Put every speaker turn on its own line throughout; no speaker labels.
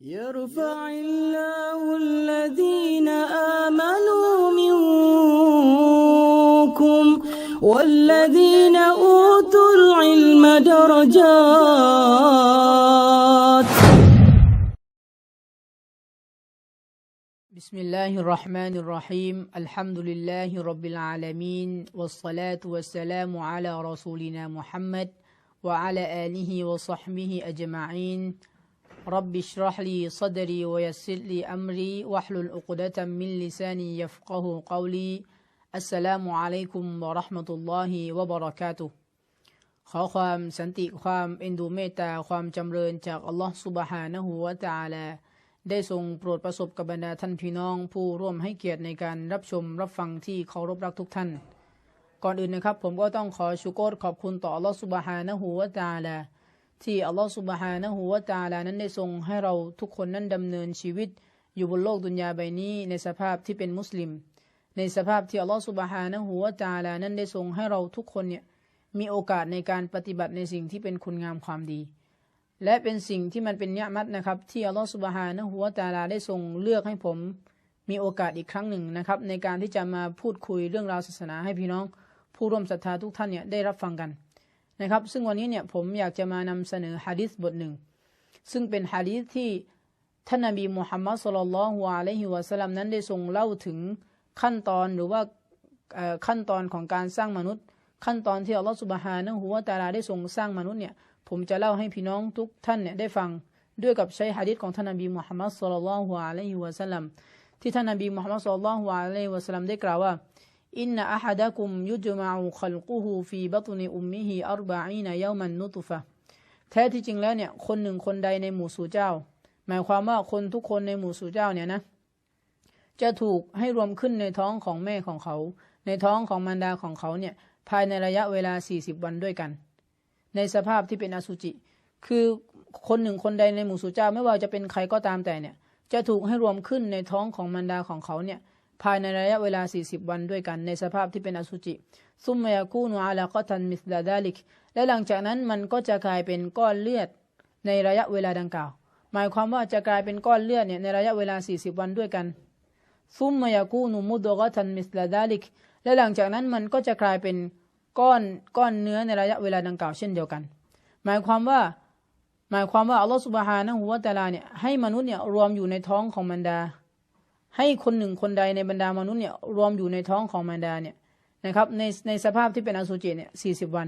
يرفع الله الذين آمنوا منكم والذين أوتوا العلم درجات.
بسم الله الرحمن الرحيم. الحمد لله رب العالمين والصلاة والسلام على رسولنا محمد وعلى آله وصحبه أجمعين. رب اشرح لي صدري ويسر لي أمري واحلل عقدة من لساني يفقه قولي السلام عليكم ورحمة الله وبركاته ขอความสันติความเอ็นดูเมตตาความจำเริญจากอัลลอฮ์สุบฮานะฮูวะตะอาลา ได้ทรงโปรดประสบกับบรรดาท่านพี่น้อง ผู้ร่วมให้เกียรติในการรับชมรับฟังที่เคารพรักทุกท่าน ก่อนอื่นนะครับ ผมก็ต้องขอชุกรขอบคุณต่ออัลลอฮ์สุบฮานะฮูวะตะอาลา ที่อัลลอฮ์สุบฮานะฮูวะตาลานั้นได้ทรงให้เราทุกคนนั้นดำเนินชีวิต อยู่บนโลกดุนยาใบนี้ ในสภาพที่เป็นมุสลิม ในสภาพที่อัลลอฮ์สุบฮานะฮูวะตาลานั้นได้ทรงให้เราทุกคนเนี่ยมีโอกาสในการปฏิบัติในสิ่งที่เป็นคุณงามความดี และเป็นสิ่งที่มันเป็นเนียมัตนะครับ ที่อัลลอฮฺสุบฮานะฮูวะตาลาได้ทรงเลือกให้ผม มีโอกาสอีกครั้งหนึ่งนะครับ ในการที่จะมาพูดคุยเรื่องราวศาสนาให้พี่น้อง ผู้ร่วมศรัทธาทุกท่านเนี่ยได้รับฟังกัน นะครับ ซึ่งวันนี้เนี่ยผมอยากจะมานำเสนอฮะดิษบทหนึ่ง ซึ่งเป็นฮะดิษที่ท่านนบีมุฮัมมัดสุลลัลฮุอะลัยฮิวะสลัมนั้นได้ทรงเล่าถึงขั้นตอนหรือว่าขั้นตอนของการสร้างมนุษย์ ขั้นตอนที่อัลลอฮฺสุบฮานะฮูวะตาลาได้ทรงสร้างมนุษย์เนี่ยผมจะเล่าให้พี่น้องทุกท่านเนี่ยได้ฟังด้วยกับใช้ฮะดิษของท่านนบีมุฮัมมัดสุลลัลฮุอะลัยฮิวะสลัมที่ท่านนบีมุฮัมมัดสุลลัลฮุอะลัยฮิวะสลัมได้กล่าวว่า อินนะอะฮัดะกุมยุจมะอุคัลกุฮูฟีบัตนิอุมมิฮิอัรบะอีนยามันนุตุฟะแท้ที่จริงแล้วเนี่ยคนหนึ่งคนใดในหมู่สู่เจ้า หมายความว่าคนทุกคนในหมู่สู่เจ้าเนี่ยนะจะถูกให้รวมขึ้นในท้องของแม่ของเขา ในท้องของมารดาของเขาเนี่ยภายในระยะเวลา 40 วันด้วยกัน ในสภาพที่เป็นอสุจิ คือคนหนึ่งคนใดในหมู่สู่เจ้าไม่ว่าจะเป็นใครก็ตามแต่เนี่ยจะถูกให้รวมขึ้นในท้องของมารดาของเขาเนี่ย ภายในระยะเวลา 40 วันด้วยกันในสภาพที่เป็นอสุจิ ซุมมยากูนูอาลาก็ตันมิสลาดาลิก และหลังจากนั้นมันก็จะกลายเป็นก้อนเลือดในระยะเวลาดังกล่าว หมายความว่าจะกลายเป็นก้อนเลือดเนี่ยในระยะเวลา 40 วันด้วยกัน ซุมมยากูนูมุดกตันมิสลาดาลิก และหลังจากนั้นมันก็จะกลายเป็นก้อนก้อนเนื้อในระยะเวลาดังกล่าวเช่นเดียวกัน หมายความว่าหมายความว่าอัลลอฮฺสุบฮานะฮูวะตะอาลาเนี่ยให้มนุษย์เนี่ยรวมอยู่ในท้องของมารดา ให้คนหนึ่งคนใดในบรรดามนุษย์เนี่ยรวมอยู่ในท้องของมารดาเนี่ยนะครับในในสภาพที่เป็นอสุจิเนี่ยสี่สิบวัน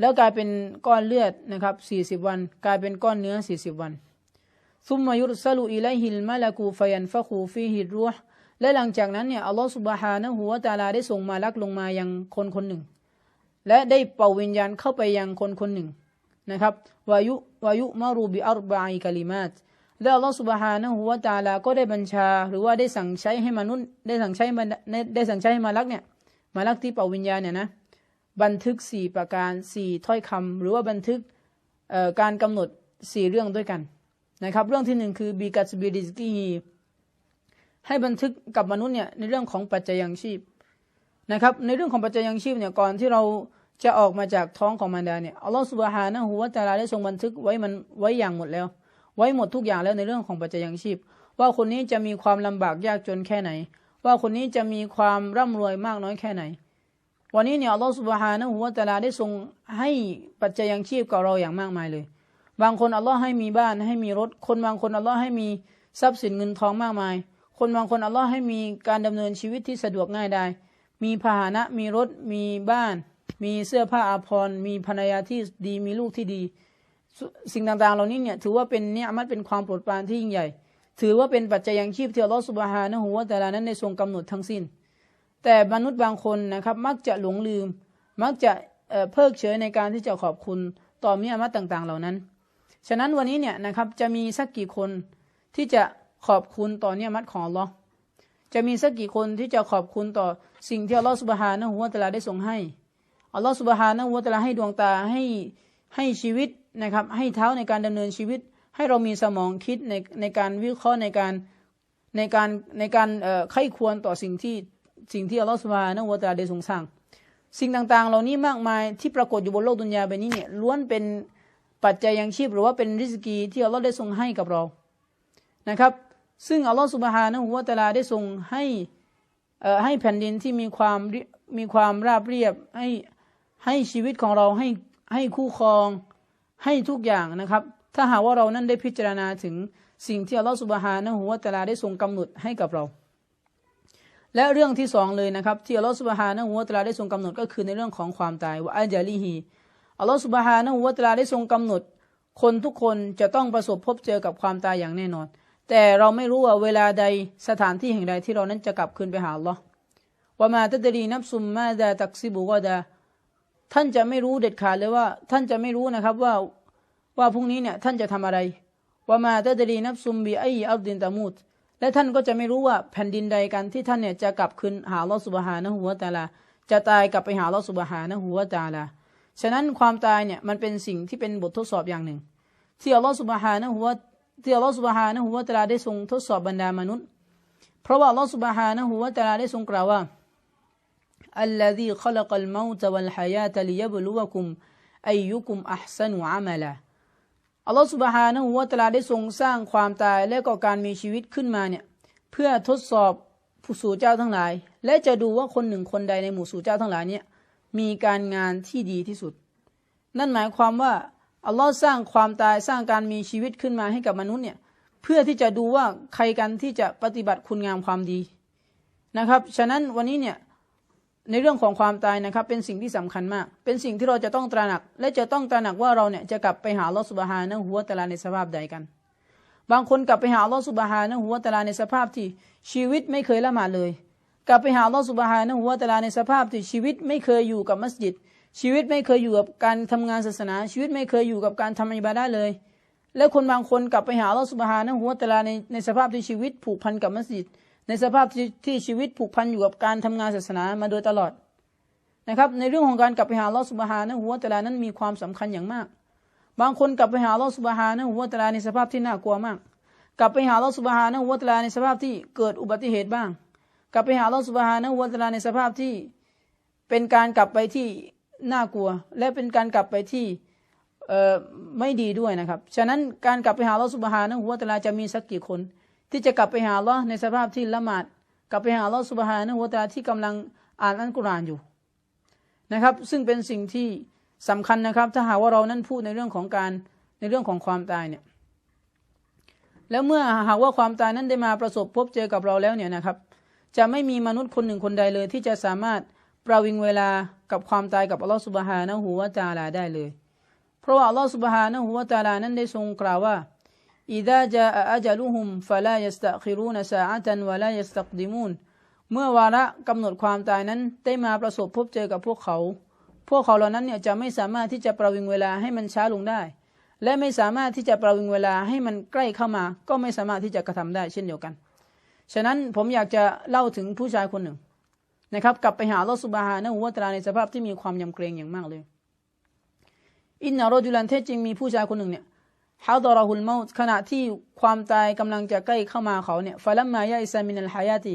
แล้วกลายเป็นก้อนเลือดนะครับสี่สิบวัน กลายเป็นก้อนเนื้อสี่สิบวันซุมมายุรสลูอิไลฮิลมาลากูฟยันฟะคูฟีฮิรูห์และหลังจากนั้นเนี่ยอัลลอฮฺสุบฮานะฮูวะตาลาได้ส่งมาลักลงมายังคนคนหนึ่ง และได้เป่าวิญญาณเข้าไปยังคนคนหนึ่งนะครับวายุวายุมารูบิอัรบะอีกะลิมาต และอัลลอฮฺสุบฮานะฮูวะตาลาก็ได้บัญชา หรือว่าได้สั่งใช้ให้มนุษย์ ได้สั่งใช้มันได้สั่งใช้ให้มาลักเนี่ย มาลักที่เป่าวิญญาณเนี่ยนะบันทึกสี่ประการสี่ถ้อยคำหรือว่าบันทึกการกำหนดสี่เรื่องด้วยกันนะครับ เรื่องที่หนึ่งคือบีกัสบิริสกีให้บันทึกกับมนุษย์เนี่ยในเรื่องของปัจจัยยังชีพนะครับ ในเรื่องของปัจจัยยังชีพเนี่ยก่อนที่เราจะออกมาจากท้องของมารดาเนี่ยอัลลอฮฺสุบฮานะฮูวะตาลาได้ทรงบันทึกไว้มันไว้อย่างหมดแล้ว ไว้หมดทุกอย่างแล้วในเรื่องของปัจจัยยังชีพ ว่าคนนี้จะมีความลำบากยากจนแค่ไหน ว่าคนนี้จะมีความร่ำรวยมากน้อยแค่ไหน วันนี้เนี่ยอัลลอฮฺสุบฮานะฮูวะตาลาได้ทรงให้ปัจจัยยังชีพกับเราอย่างมากมายเลย บางคนอัลลอฮ์ให้มีบ้านให้มีรถ คนบางคนอัลลอฮ์ให้มีทรัพย์สินเงินทองมากมาย คนบางคนอัลลอฮ์ให้มีการดำเนินชีวิตที่สะดวกง่ายได้ มีพาหนะมีรถมีบ้าน มีเสื้อผ้าอาภรณ์มีภรรยาที่ดีมีลูกที่ดี สิ่งต่างๆ เหล่านี้เนี่ยถือว่าเป็นเนี่ยมันเป็นความโปรดปรานที่ยิ่งใหญ่ ถือว่าเป็นปัจจัยยังชีพที่อัลลอฮฺสุบฮานะฮูวะตะอาลานั้นในทรงกำหนดทั้งสิ้น แต่มนุษย์บางคนนะครับ มักจะหลงลืม มักจะเพิกเฉยในการที่จะขอบคุณต่อเมียมัตต่างๆ เหล่านั้น ฉะนั้นวันนี้เนี่ยนะครับจะมีสักกี่คนที่จะขอบคุณต่อเนี่ยมัตของอัลลอฮ์จะมีสักกี่คนที่จะขอบคุณต่อสิ่งที่อัลลอฮฺสุบฮานะฮูวะตะอาลาได้ทรงให้อัลลอฮฺสุบฮานะฮูวะตะอาลาให้ดวงตาให้ให้ชีวิต นะครับ ให้เท้าในการดำเนินชีวิต ให้เรามีสมองคิดในในการวิเคราะห์ในการในการในการไข้ควรต่อสิ่งที่สิ่งที่อัลลอฮฺสุบฮานะฮูวะตาลาได้ทรงสร้าง สิ่งต่างๆ เหล่านี้มากมายที่ปรากฏอยู่บนโลกดุนยาใบนี้เนี่ยล้วนเป็นปัจจัยยังชีพหรือว่าเป็นริสกีที่อัลลอฮ์ได้ทรงให้กับเรานะครับ ซึ่งอัลลอฮฺสุบฮานะฮูวะตาลาได้ทรงให้ให้แผ่นดินที่มีความมีความราบเรียบให้ให้ชีวิตของเราให้ให้คู่ครอง ให้ทุกอย่างนะครับ ถ้าหากว่าเรานั้นได้พิจารณาถึงสิ่งที่อัลลอฮฺสุบฮานะฮูวะตะอาลาได้ทรงกำหนดให้กับเรา และเรื่องที่สองเลยนะครับ ที่อัลลอฮฺสุบฮานะฮูวะตะอาลาได้ทรงกำหนดก็คือในเรื่องของความตายว่าอัจลิฮีอัลลอฮฺสุบฮานะฮูวะตะอาลาได้ทรงกำหนด คนทุกคนจะต้องประสบพบเจอกับความตายอย่างแน่นอน แต่เราไม่รู้ว่าเวลาใดสถานที่แห่งใดที่เรานั้นจะกลับคืนไปหาอัลลอฮ์ว่ามาตัดรีนับซุมมาดาตักซิบุวาดา ท่านจะไม่รู้เด็ดขาดเลยว่า ท่านจะไม่รู้นะครับว่าว่าพรุ่งนี้เนี่ยท่านจะทำอะไรว่ามาตัดรีนับซุมบีไออัลดินตามูดและท่านก็จะไม่รู้ว่าแผ่นดินใดกันที่ท่านเนี่ยจะกลับคืนหาลอสุบฮานะฮูวตาลา จะตายกลับไปหาลอสุบฮานะฮูวตาลาฉะนั้นความตายเนี่ยมันเป็นสิ่งที่เป็นบททดสอบอย่างหนึ่ง ที่อัลลอฮฺสุบฮานะฮูวที่อัลลอฮฺสุบฮานะฮูวตาลาได้ทรงทดสอบบรรดามนุษย์ เพราะว่าอัลลอฮฺสุบฮานะฮูวตาลาได้ทรงกล่าวว่า الذي خلق الموت والحياة ليبلوكم أيكم أحسن عملا อัลลอฮฺสุบฮานะฮูวะตะอาลาได้ทรงสร้างความตายและก็การมีชีวิตขึ้นมาเนี่ยเพื่อทดสอบผู้สู่เจ้าทั้งหลาย และจะดูว่าคนหนึ่งคนใดในหมู่สู่เจ้าทั้งหลายเนี่ยมีการงานที่ดีที่สุด นั่นหมายความว่าอัลลอฮ์สร้างความตายสร้างการมีชีวิตขึ้นมาให้กับมนุษย์เนี่ยเพื่อที่จะดูว่าใครกันที่จะปฏิบัติคุณงามความดีนะครับ ฉะนั้นวันนี้เนี่ย ในเรื่องของความตายนะครับ เป็นสิ่งที่สำคัญมาก เป็นสิ่งที่เราจะต้องตระหนัก และจะต้องตระหนักว่าเราเนี่ยจะกลับไปหาลอสุบฮานะฮูวตะลาในสภาพใดกัน บางคนกลับไปหาลอสุบฮานะฮูวตะลาในสภาพที่ชีวิตไม่เคยละหมาดเลย กลับไปหาลอสุบฮานะฮูวตะลาในสภาพที่ชีวิตไม่เคยอยู่กับมัสยิด ชีวิตไม่เคยอยู่กับการทำงานศาสนา ชีวิตไม่เคยอยู่กับการทำอิบาดะเลย และคนบางคนกลับไปหาลอสุบฮานะฮูวตะลาในในสภาพที่ชีวิตผูกพันกับมัสยิด ในสภาพที่ชีวิตผูกพันอยู่กับการทำงานศาสนามาโดยตลอดนะครับในเรื่องของการกลับไปหาลอสุบฮานะหัวตะลานั้นมีความสำคัญอย่างมาก บางคนกลับไปหาลอสุบฮานะหัวตะลาในสภาพที่น่ากลัวมาก กลับไปหาลอสุบฮานะหัวตะลาในสภาพที่เกิดอุบัติเหตุบ้าง กลับไปหาลอสุบฮานะหัวตะลาในสภาพที่เป็นการกลับไปที่น่ากลัว และเป็นการกลับไปที่ไม่ดีด้วยนะครับ ฉะนั้นการกลับไปหาลอสุบฮานะหัวตะลาจะมีสักกี่คน ที่จะกลับไปหาลอในสภาพที่ละหมาดกลับไปหาลอสุบฮานะหัวตาที่กำลังอ่านอัลกุรอานอยู่นะครับ ซึ่งเป็นสิ่งที่สำคัญนะครับ ถ้าหากว่าเรานั้นพูดในเรื่องของการในเรื่องของความตายเนี่ยแล้วเมื่อหากว่าความตายนั้นได้มาประสบพบเจอกับเราแล้วเนี่ยนะครับ จะไม่มีมนุษย์คนหนึ่งคนใดเลย ที่จะสามารถประวิงเวลากับความตายกับอัลลอฮฺสุบฮานะฮูวาตาลาได้เลย เพราะว่าอัลลอฮฺสุบฮานะฮูวาตาลานั้นได้ทรงกล่าวว่า อิดะจาอัจลุฮุมฟะลายัสตะคิรูนซาอะตันวะลายัสตักดิมูนเมื่อวาระกำหนดความตายนั้นได้มาประสบพบเจอกับพวกเขา พวกเขาเหล่านั้นเนี่ยจะไม่สามารถที่จะประวิงเวลาให้มันช้าลงได้ และไม่สามารถที่จะประวิงเวลาให้มันใกล้เข้ามา ก็ไม่สามารถที่จะกระทำได้เช่นเดียวกัน ฉะนั้นผมอยากจะเล่าถึงผู้ชายคนหนึ่งนะครับ กลับไปหาลอสุบฮานะหัวตราในสภาพที่มีความยำเกรงอย่างมากเลย อินนารจุลันเทจริงมีผู้ชายคนหนึ่งเนี่ย ฮาดอรหุลเมาขณะที่ความตายกำลังจะใกล้เข้ามาเขาเนี่ยฟาลัมมายาอิซามินัลฮายาตี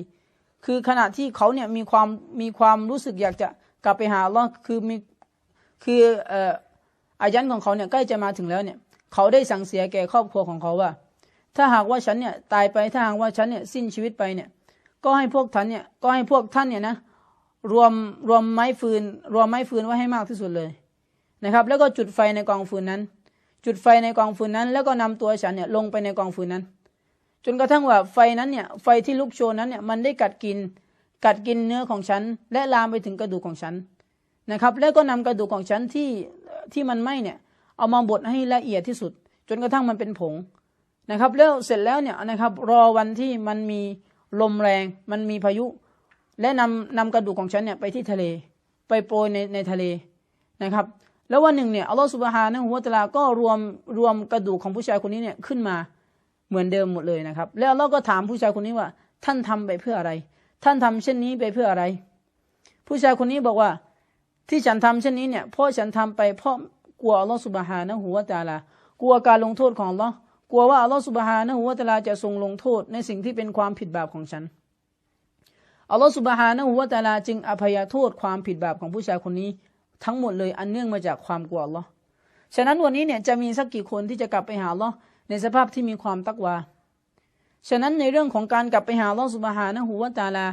คือขณะที่เขาเนี่ยมีความมีความรู้สึกอยากจะกลับไปหาลลอคือมีคือเอ่ออายันของเขาเนี่ยใกล้จะมาถึงแล้วเนี่ย เขาได้สั่งเสียแก่ครอบครัวของเขาว่า ถ้าหากว่าฉันเนี่ยตายไปถ้าหากว่าฉันเนี่ยสิ้นชีวิตไปเนี่ย ก็ให้พวกท่านเนี่ยก็ให้พวกท่านเนี่ยนะรวมรวมไม้ฟืน รวมไม้ฟืนไว้ให้มากที่สุดเลยนะครับ แล้วก็จุดไฟในกองฟืนนั้น จุดไฟในกองฟืนนั้น แล้วก็นำตัวฉันเนี่ยลงไปในกองฟืนนั้น จนกระทั่งว่าไฟนั้นเนี่ยไฟที่ลุกโชนนั้นเนี่ยมันได้กัดกิน กัดกินเนื้อของฉัน และลามไปถึงกระดูกของฉันนะครับ แล้วก็นำกระดูกของฉันที่ที่มันไหม้เนี่ยเอามาบดให้ละเอียดที่สุด จนกระทั่งมันเป็นผงนะครับ แล้วเสร็จแล้วเนี่ยนะครับ รอวันที่มันมีลมแรง มันมีพายุ และนำนำกระดูกของฉันเนี่ยไปที่ทะเล ไปโปรยในในทะเลนะครับ แล้ววันหนึ่งเนี่ยอัลลอฮฺสุบฮานะฮุวาตลาก็รวมรวมกระดูกของผู้ชายคนนี้เนี่ยขึ้นมาเหมือนเดิมหมดเลยนะครับ แล้วเราก็ถามผู้ชายคนนี้ว่า ท่านทำไปเพื่ออะไร ท่านทำเช่นนี้ไปเพื่ออะไร ผู้ชายคนนี้บอกว่าที่ฉันทำเช่นนี้เนี่ยเพราะฉันทำไปเพราะกลัวอัลลอฮฺสุบฮานะหัวตาลากลัวการลงโทษของอัลลอฮ์กลัวว่าอัลลอฮฺสุบฮานะหัวตาลาจะทรงลงโทษในสิ่งที่เป็นความผิดบาปของฉันอัลลอฮฺสุบฮานะหัวตาลาจึงอภัยโทษความผิดบาปของผู้ชายคนนี้ ทั้งหมดเลยอันเนื่องมาจากความกลัวอัลลอฮ์ฉะนั้นวันนี้เนี่ยจะมีสักกี่คนที่จะกลับไปหาอัลลอฮ์ในสภาพที่มีความตักวา ฉะนั้นในเรื่องของการกลับไปหาอัลลอฮฺสุบฮานะฮูวะตาลา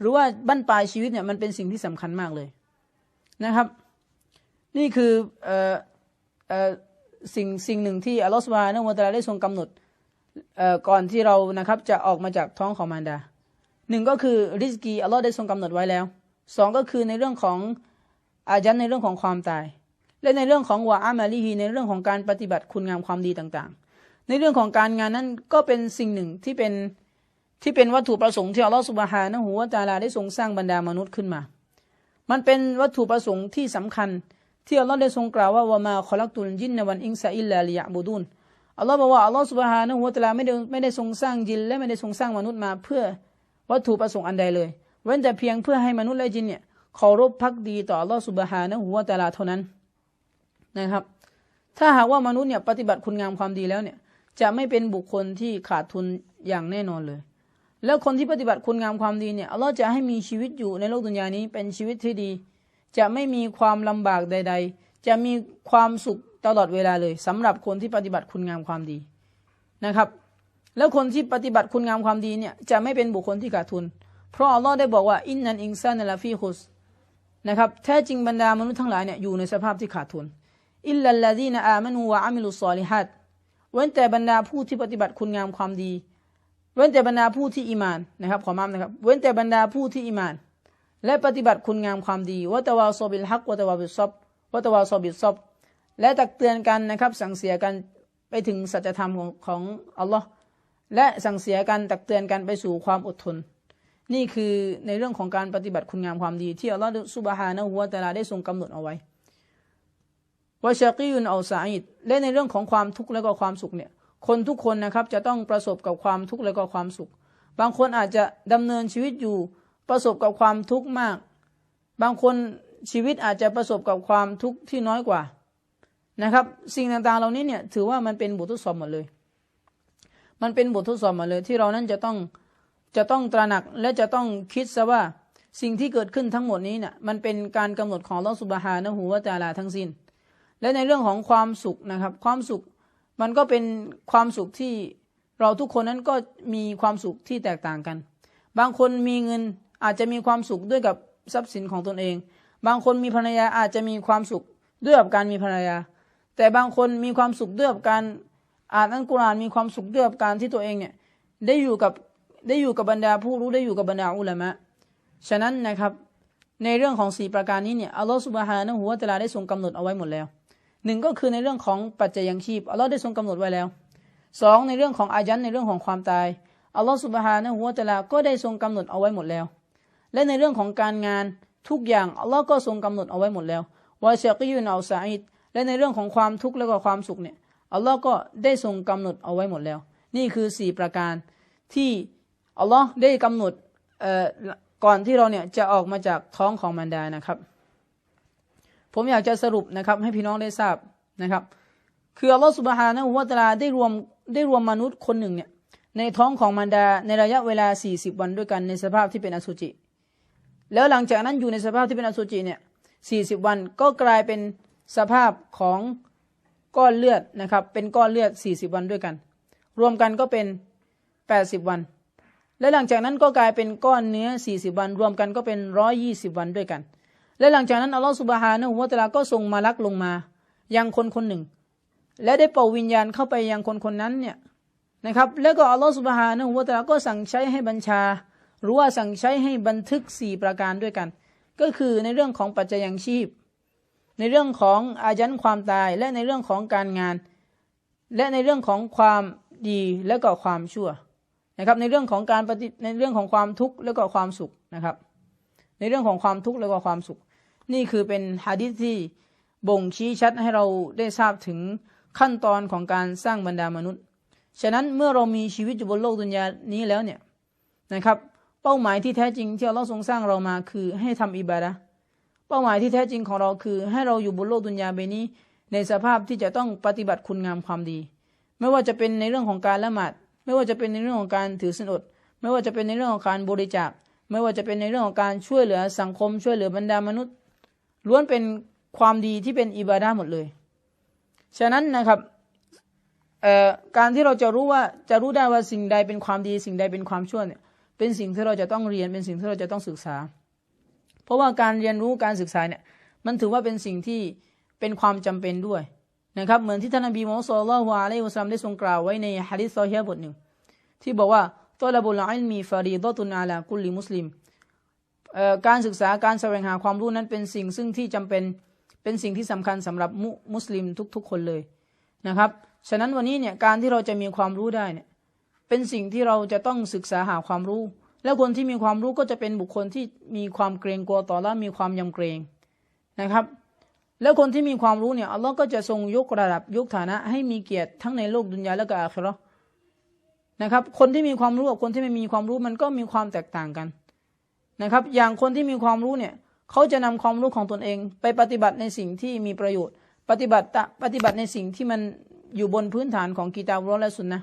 หรือว่าบั้นปลายชีวิตเนี่ยมันเป็นสิ่งที่สำคัญมากเลยนะครับ นี่คือเอ่อเอ่อสิ่งสิ่งหนึ่งที่อัลลอฮฺสุบฮานะฮูวะตะอาลาได้ทรงกำหนดเอ่อก่อนที่เรานะครับจะออกมาจากท้องของมารดาหนึ่งก็คือริสกีอัลลอฮ์ได้ทรงกำหนดไว้แล้วสองก็คือในเรื่องของ อายันในเรื่องของความตาย และในเรื่องของวะอามาลีฮีในเรื่องของการปฏิบัติคุณงามความดีต่างๆ ในเรื่องของการงานนั้นก็เป็นสิ่งหนึ่งที่เป็นที่เป็นวัตถุประสงค์ที่อัลลอฮฺสุบฮานะฮูวะตาลาได้ทรงสร้างบรรดามนุษย์ขึ้นมา มันเป็นวัตถุประสงค์ที่สำคัญที่อัลลอฮ์ได้ทรงกล่าวว่าวะมาคอลักตุลจินนวันอิงซาอิลลาลิยะบูดุนอัลลอฮ์บอกว่าอัลลอฮ์สุบฮานะฮูวะตาลาไม่ได้ไม่ได้ทรงสร้างจินและไม่ได้ทรงสร้างมนุษย์มาเพื่อวัตถุประสงค์อันใดเลย เว้นแต่เพียงเพื่อให้มนุษย์และจินเนี่ย เคารพพักดีต่ออัลลอฮ์สุบฮานะฮูวตะอาลาเท่านั้นนะครับ ถ้าหากว่ามนุษย์เนี่ยปฏิบัติคุณงามความดีแล้วเนี่ย จะไม่เป็นบุคคลที่ขาดทุนอย่างแน่นอนเลย แล้วคนที่ปฏิบัติคุณงามความดีเนี่ยอัลลอฮ์จะให้มีชีวิตอยู่ในโลกดุนยานี้เป็นชีวิตที่ดี จะไม่มีความลำบากใด ๆ จะมีความสุขตลอดเวลาเลยสำหรับคนที่ปฏิบัติคุณงามความดีนะครับ แล้วคนที่ปฏิบัติคุณงามความดีเนี่ยจะไม่เป็นบุคคลที่ขาดทุน เพราะอัลลอฮ์ได้บอกว่าอินนันอิงซานลาฟีคุส นะครับแท้จริงบรรดามนุษย์ทั้งหลายเนี่ยอยู่ในสภาพที่ขาดทุนอิลลัลลาดีนอามานูวะอามิลุสซอลิฮัดเว้นแต่บรรดาผู้ที่ปฏิบัติคุณงามความดี เว้นแต่บรรดาผู้ที่อิมานนะครับขอมานะครับ เว้นแต่บรรดาผู้ที่อิมาน และปฏิบัติคุณงามความดีวะตะวาซอบิลฮักวะตะวาบิซอบวะตะวาซอบิซอบและตักเตือนกันนะครับ สั่งเสียกันไปถึงสัจธรรมของของอัลลอฮ์และสั่งเสียกันตักเตือนกันไปสู่ความอดทน นี่คือในเรื่องของการปฏิบัติคุณงามความดี ที่อัลลอฮ์ซุบฮานะฮูวะตาลาได้ทรงกำหนดเอาไว้วะชากียุนอัลซาอิดและในเรื่องของความทุกข์และก็ความสุขเนี่ย คนทุกคนนะครับจะต้องประสบกับความทุกข์และก็ความสุข บางคนอาจจะดำเนินชีวิตอยู่ประสบกับความทุกข์มาก บางคนชีวิตอาจจะประสบกับความทุกข์ที่น้อยกว่านะครับ สิ่งต่างๆเหล่านี้เนี่ยถือว่ามันเป็นบททดสอบหมดเลย มันเป็นบททดสอบหมดเลย ที่เรานั้นจะต้อง จะต้องตระหนักและจะต้องคิดซะว่าสิ่งที่เกิดขึ้นทั้งหมดนี้เนี่ยมันเป็นการกำหนดของลอสุบฮานะฮูวะตะอาลาทั้งสิ้น และในเรื่องของความสุขนะครับ ความสุขมันก็เป็นความสุขที่เราทุกคนนั้นก็มีความสุขที่แตกต่างกัน บางคนมีเงินอาจจะมีความสุขด้วยกับทรัพย์สินของตนเอง บางคนมีภรรยาอาจจะมีความสุขด้วยกับการมีภรรยา แต่บางคนมีความสุขด้วยกับการอ่านอัลกุรอานมีความสุขด้วยกับการที่ตัวเองเนี่ยได้อยู่กับ ได้อยู่กับบรรดาผู้รู้ได้อยู่กับบรรดาอุลามะ ฉะนั้นนะครับ ในเรื่องของสี่ประการนี้เนี่ยอัลลอฮฺสุบฮานะฮูวตะลาได้ทรงกำหนดเอาไว้หมดแล้วหนึ่งก็คือในเรื่องของปัจจัยยังชีพอัลลอฮ์ได้ทรงกำหนดไว้แล้วสองในเรื่องของอายันในเรื่องของความตายอัลลอฮ์สุบฮานะฮูวตะลาก็ได้ทรงกำหนดเอาไว้หมดแล้ว และในเรื่องของการงานทุกอย่างอัลลอฮ์ก็ทรงกำหนดเอาไว้หมดแล้ววาเชกิยุนอัลซาอิดและในเรื่องของความทุกข์และก็ความสุขเนี่ยอัลลอฮ์ก็ได้ทรงกำหนดเอาไว้หมดแล้ว นี่คือสี่ประการที่ อัลลอฮ์ได้กำหนดก่อนที่เราเนี่ยจะออกมาจากท้องของมารดานะครับ ผมอยากจะสรุปนะครับ ให้พี่น้องได้ทราบนะครับ คืออัลลอฮฺสุบฮานะฮูวะตะลาได้รวมได้รวมมนุษย์คนหนึ่งเนี่ยในท้องของมารดาในระยะเวลา 40 วันด้วยกันในสภาพที่เป็นอสุจิ แล้วหลังจากนั้นอยู่ในสภาพที่เป็นอสุจิเนี่ย 40 วันก็กลายเป็นสภาพของก้อนเลือดนะครับ เป็นก้อนเลือด 40 วันด้วยกัน รวมกันก็เป็น 80 วัน และหลังจากนั้นก็กลายเป็นก้อนเนื้อ 40 วัน รวมกันก็เป็น 120 วันด้วยกัน และหลังจากนั้นอัลลอฮฺสุบฮานะฮูวะตะลาก็ส่งมาลักลงมา ยังคนคนหนึ่ง และได้เป่าวิญญาณเข้าไปยังคนคนนั้นเนี่ยนะครับ แล้วก็อัลลอฮฺสุบฮานะฮูวะตะลาก็สั่งใช้ให้บัญชา หรือว่าสั่งใช้ให้บันทึกสี่ประการด้วยกัน ก็คือในเรื่องของปัจจัยยังชีพ ในเรื่องของอายันความตาย และในเรื่องของการงาน และในเรื่องของความดีและก็ความชั่ว นะครับ ในเรื่องของการปฏิในเรื่องของความทุกข์และก็ความสุขนะครับ ในเรื่องของความทุกข์และก็ความสุข นี่คือเป็นฮะดิษที่บ่งชี้ชัดให้เราได้ทราบถึงขั้นตอนของการสร้างบรรดามนุษย์ ฉะนั้นเมื่อเรามีชีวิตอยู่บนโลกดุนยานี้แล้วเนี่ยนะครับ เป้าหมายที่แท้จริงที่เราทรงสร้างเรามาคือให้ทำอิบาดะเป้าหมายที่แท้จริงของเราคือ ให้เราอยู่บนโลกดุนยาใบนี้ ในสภาพที่จะต้องปฏิบัติคุณงามความดี ไม่ว่าจะเป็นในเรื่องของการละหมาด ไม่ว่าจะเป็นในเรื่องของการถือศีลอด ไม่ว่าจะเป็นในเรื่องของการบริจาค ไม่ว่าจะเป็นในเรื่องของการช่วยเหลือสังคมช่วยเหลือบรรดามนุษย์ ล้วนเป็นความดีที่เป็นอิบาดาหมดเลย ฉะนั้นนะครับการที่เราจะรู้ว่าจะรู้ได้ว่าสิ่งใดเป็นความดี สิ่งใดเป็นความชั่วเนี่ยเป็นสิ่งที่เราจะต้องเรียนเป็นสิ่งที่เราจะต้องศึกษา เพราะว่าการเรียนรู้การศึกษาเนี่ยมันถือว่าเป็นสิ่งที่เป็นความจำเป็นด้วย นะครับเหมือนที่ท่านนบีมุฮัมมัดสุลลัลฮวาอะลัยฮิวะซัลลัมได้ทรงกล่าวไว้ในฮะดิษซอฮีบทหนึ่ง ที่บอกว่าตอลบุลอิลมีฟารีดตุนอาลากุลลิมุสลิมการศึกษาการแสวงหาความรู้นั้นเป็นสิ่งซึ่งที่จำเป็นเป็นสิ่งที่สำคัญสำหรับมุมุสลิมทุกๆคนเลยนะครับ ฉะนั้นวันนี้เนี่ยการที่เราจะมีความรู้ได้เนี่ยเป็นสิ่งที่เราจะต้องศึกษาหาความรู้ แล้วคนที่มีความรู้ก็จะเป็นบุคคลที่มีความเกรงกลัวต่อและมีความยำเกรงนะครับ แล้วคนที่มีความรู้เนี่ยอัลลอฮ์ก็จะทรงยกระดับยกฐานะ ให้มีเกียรติทั้งในโลกดุนยาและก็อาคราะห์นะครับ คนที่มีความรู้กับคนที่ไม่มีความรู้มันก็มีความแตกต่างกันนะครับ อย่างคนที่มีความรู้เนี่ยเขาจะนำความรู้ของตนเอง ไปปฏิบัติในสิ่งที่มีประโยชน์ ปฏิบัติปฏิบัติในสิ่งที่มันอยู่บนพื้นฐานของกีตาบรอและสุนนะ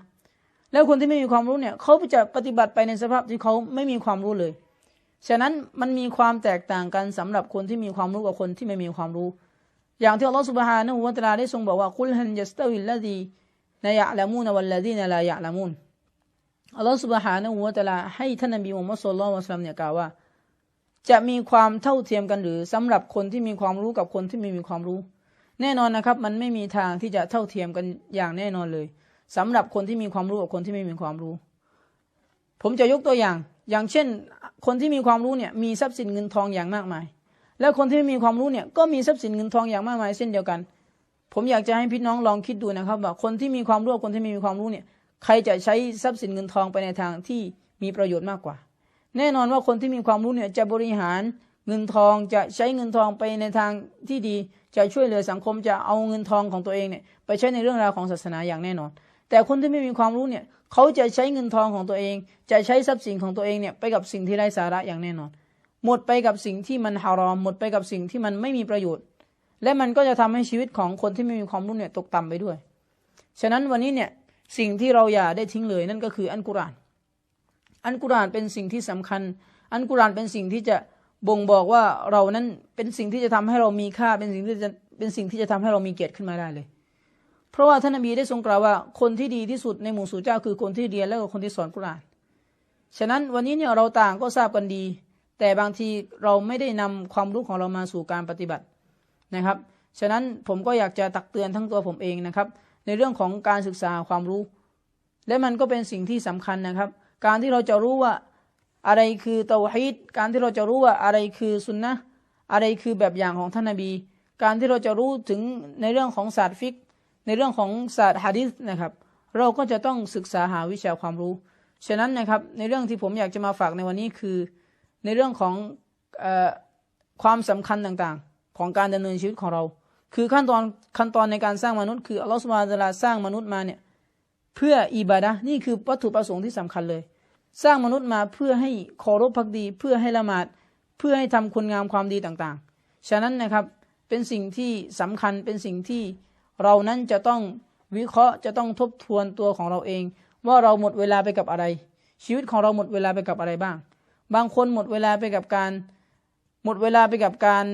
แล้วคนที่ไม่มีความรู้เนี่ยเขาจะปฏิบัติไปในสภาพที่เขาไม่มีความรู้เลย ฉะนั้นมันมีความแตกต่างกันสำหรับคนที่มีความรู้กับคนที่ไม่มีความรู้ อย่างที่อัลลอฮฺสุบฮานะฮูวะตะอาลาได้ทรงบอกว่าคุลฮันยัสตวิลลดีนายะละมูนวัลลดีนลายะละมูนอัลลอฮฺสุบฮานะฮูวะตะอาลาให้ท่านนบีมุฮัมมัดสุลลัลวะซัลลัมเนี่ยกล่าวว่า จะมีความเท่าเทียมกันหรือสำหรับคนที่มีความรู้กับคนที่ไม่มีความรู้ แน่นอนนะครับ มันไม่มีทางที่จะเท่าเทียมกันอย่างแน่นอนเลยสำหรับคนที่มีความรู้กับคนที่ไม่มีความรู้ ผมจะยกตัวอย่าง อย่างเช่น คนที่มีความรู้เนี่ยมีทรัพย์สินเงินทองอย่างมากมาย แล้วคนที่ไม่มีความรู้เนี่ยก็มีทรัพย์สินเงินทองอย่างมากมายเช่นเดียวกัน ผมอยากจะให้พี่น้องลองคิดดูนะครับว่าคนที่มีความรู้คนที่ไม่มีความรู้เนี่ยใครจะใช้ทรัพย์สินเงินทองไปในทางที่มีประโยชน์มากกว่า แน่นอนว่าคนที่มีความรู้เนี่ยจะบริหารเงินทองจะใช้เงินทองไปในทางที่ดี จะช่วยเหลือสังคมจะเอาเงินทองของตัวเองเนี่ยไปใช้ในเรื่องราวของศาสนาอย่างแน่นอน แต่คนที่ไม่มีความรู้เนี่ยเขาจะใช้เงินทองของตัวเอง จะใช้ทรัพย์สินของตัวเองเนี่ยไปกับสิ่งที่ไร้สาระอย่างแน่นอน หมดไปกับสิ่งที่มันฮารอม หมดไปกับสิ่งที่มันไม่มีประโยชน์ และมันก็จะทำให้ชีวิตของคนที่ไม่มีความรู้เนี่ยตกต่ำไปด้วย ฉะนั้นวันนี้เนี่ยสิ่งที่เราอย่าได้ทิ้งเลยนั่นก็คืออันกุราน อันกุรานเป็นสิ่งที่สำคัญ อันกุรานเป็นสิ่งที่จะบ่งบอกว่าเรานั้นเป็นสิ่งที่จะทำให้เรามีค่า เป็นสิ่งที่จะเป็นสิ่งที่จะทำให้เรามีเกียรติขึ้นมาได้เลย เพราะว่าท่านนบีได้ทรงกล่าวว่าคนที่ดีที่สุดในหมู่สู่เจ้าคือคนที่เรียนและก็คนที่สอนกุราน ฉะนั้นวันนี้เนี่ยเราต่างก็ทราบกันดี แต่บางทีเราไม่ได้นำความรู้ของเรามาสู่การปฏิบัตินะครับ ฉะนั้นผมก็อยากจะตักเตือนทั้งตัวผมเองนะครับ ในเรื่องของการศึกษาความรู้ และมันก็เป็นสิ่งที่สำคัญนะครับ การที่เราจะรู้ว่าอะไรคือเตาฮีดการที่เราจะรู้ว่าอะไรคือสุนนะอะไรคือแบบอย่างของท่านนบี การที่เราจะรู้ถึงในเรื่องของศาสตร์ฟิก ในเรื่องของศาสตร์ฮะดิษนะครับ เราก็จะต้องศึกษาหาวิชาความรู้ ฉะนั้นนะครับในเรื่องที่ผมอยากจะมาฝากในวันนี้คือ ในเรื่องของอความสำคัญต่างๆ ของการดำเนินชีวิตของเรา คือขั้นตอนขั้นตอนในการสร้างมนุษย์ คืออัลลอฮฺสุบฮานะลาสร้างมนุษย์มาเนี่ยเพื่ออิบาดะนี่คือวัตถุประสงค์ที่สำคัญเลย สร้างมนุษย์มาเพื่อให้เคารพพักดี เพื่อให้ละหมาดเพื่อให้ทำคุณงามความดีต่างๆ ฉะนั้นนะครับเป็นสิ่งที่สำคัญเป็นสิ่งที่เรานั้นจะต้องวิเคราะห์จะต้องทบทวนตัวของเราเอง ว่าเราหมดเวลาไปกับอะไร ชีวิตของเราหมดเวลาไปกับอะไรบ้าง บางคนหมดเวลาไปกับการ หมดเวลาไปกับการ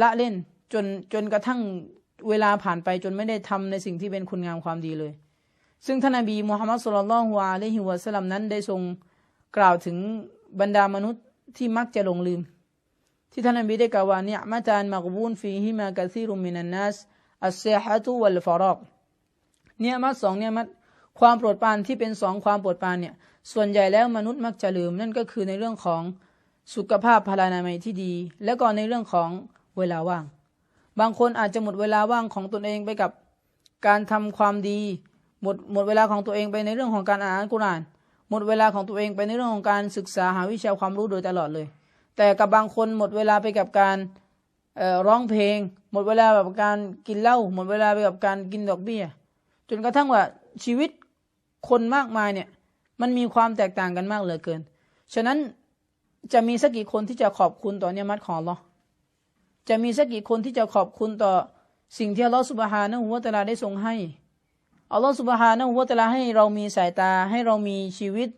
ละเล่นจนจนกระทั่งเวลาผ่านไปจนไม่ได้ทำในสิ่งที่เป็นคุณงามความดีเลย ซึ่งท่านนบีมูฮัมมัดสุลลัลฮวาอะลัยฮิวะสลลัมนั้นได้ทรงกล่าวถึงบรรดามนุษย์ที่มักจะหลงลืม ที่ท่านนบีได้กล่าวว่าเนี่ยมาจานมักบูนฟีฮิมากะซีรุมินันนัสอัสเซฮะตุวัลฟารอกเนี่ยมัดสองเนี่ยมัดความโปรดปรานที่เป็นสองความโปรดปรานเนี่ย ส่วนใหญ่แล้วมนุษย์มักจะลืมนั่นก็คือในเรื่องของสุขภาพพลานามัยที่ดี และก็ในเรื่องของเวลาว่าง บางคนอาจจะหมดเวลาว่างของตนเองไปกับการทำความดี หมดหมดเวลาของตัวเองไปในเรื่องของการอ่านกุรอาน หมดเวลาของตัวเองไปในเรื่องของการศึกษาหาวิชาความรู้โดยตลอดเลย แต่กับบางคนหมดเวลาไปกับการร้องเพลง หมดเวลาแบบการกินเหล้าหมดเวลาไปกับการกินดอกเบี้ย จนกระทั่งว่าชีวิตคนมากมายเนี่ย มันมีความแตกต่างกันมากเหลือเกิน ฉะนั้นจะมีสักกี่คนที่จะขอบคุณต่อเนียมัตของเราจะมีสักกี่คนที่จะขอบคุณต่อสิ่งที่อัลลอฮฺสุบฮานะฮูวะตะลาได้ทรงให้อัลลอฮฺสุบฮานะฮูวะตะลาให้เรามีสายตา ให้เรามีชีวิต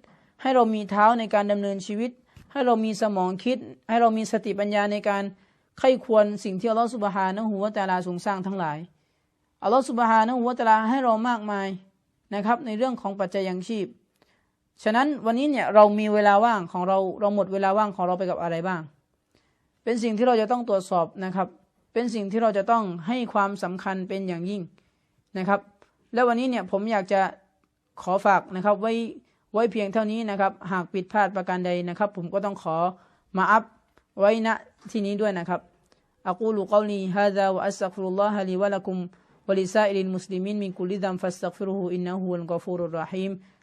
ให้เรามีเท้าในการดำเนินชีวิต ให้เรามีสมองคิด ให้เรามีสติปัญญาในการไข้ควรสิ่งที่อัลลอฮฺสุบฮานะฮูวะตะลาทรงสร้างทั้งหลายอัลลอฮฺสุบฮานะฮูวะตาลาให้เรามากมายนะครับ ในเรื่องของปัจจัยยังชีพ ฉะนั้นวันนี้เนี่ยเรามีเวลาว่างของเราเราหมดเวลาว่างของเราไปกับอะไรบ้าง เป็นสิ่งที่เราจะต้องตรวจสอบนะครับ เป็นสิ่งที่เราจะต้องให้ความสำคัญเป็นอย่างยิ่งนะครับ และวันนี้เนี่ยผมอยากจะขอฝากนะครับไว้ไว้เพียงเท่านี้นะครับ หากผิดพลาดประการใดนะครับ ผมก็ต้องขอมาอัพไว้ณที่นี้ด้วยนะครับอักูลูกอลีฮะดาวอัสซัฟรุลลอฮะลีวะลักุมวะลิซาอิลมุสลิมินมินกุลิดัมฟัสตัฟรุฮูอินนะฮูวัลกอฟูรุรรหีม